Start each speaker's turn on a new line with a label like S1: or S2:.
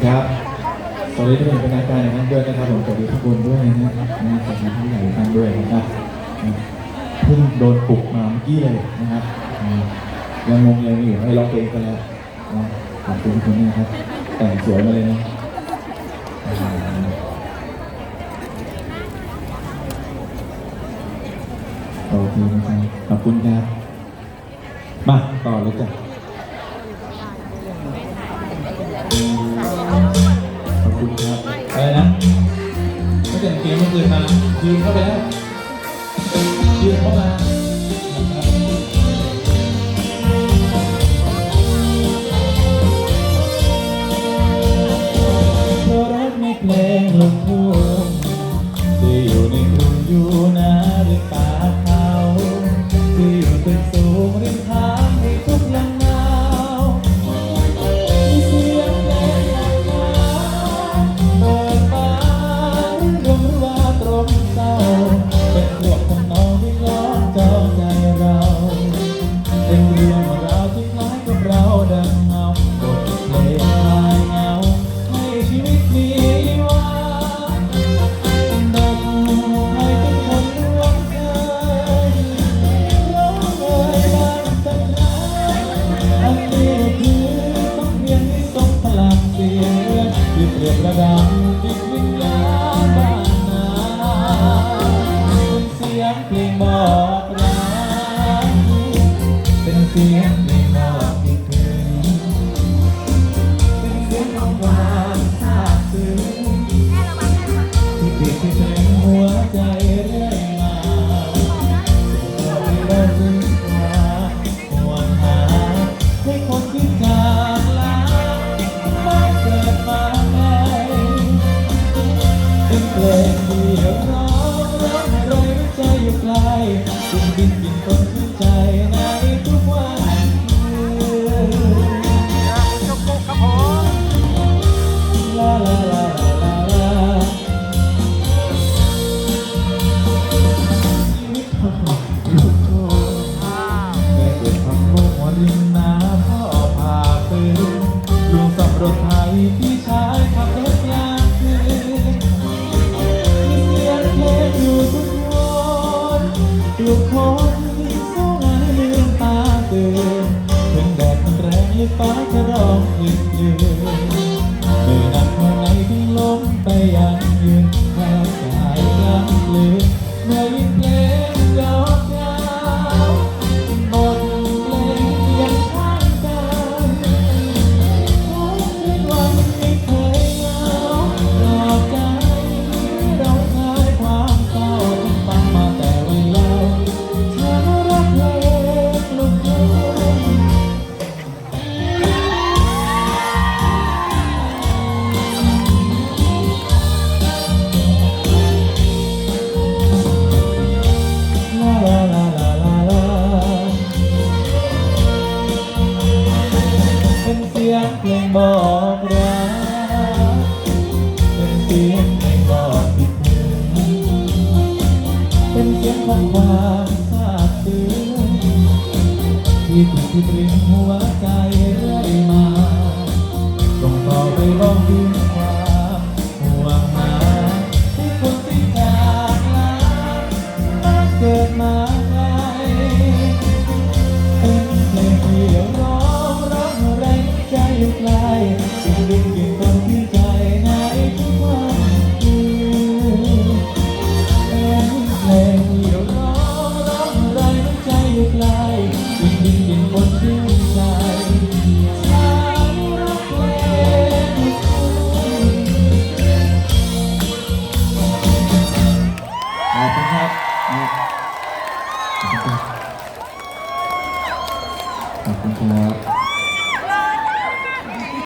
S1: ครับตอนสดีทุกคนเป็นทางการนะครัด้วยนะครับผมสวัสดีทุกคนด้วยนะฮะนะขอบคุณที่ใหญ่ทุกท่านด้วยนะครับเพิ่งโดนปลุกมาเมื่อกี้เลยนะครับยังงงยังอยู่ให้ร้องเพลงกันแล้วขอบคุณทุกคนนะครับ แต่งสวยมาเลยนะโอเคนะครับขอบคุณครับ มาต่อเลยจ้ะ เปลี่ยงเกมเมื่อคืนมายืนเข้าไปแล้วยืนเข้ามา เพลงที่เราร้องให้ลอยใจอยู่ไกล ยืเมื่อนั้น่อไหนถึงล้มไปยังยืนแทบกายยังลืมเมื่อยิ้เพล ที่ถูกที่เปลี่ยนหัวใจ ขอบคุณครับ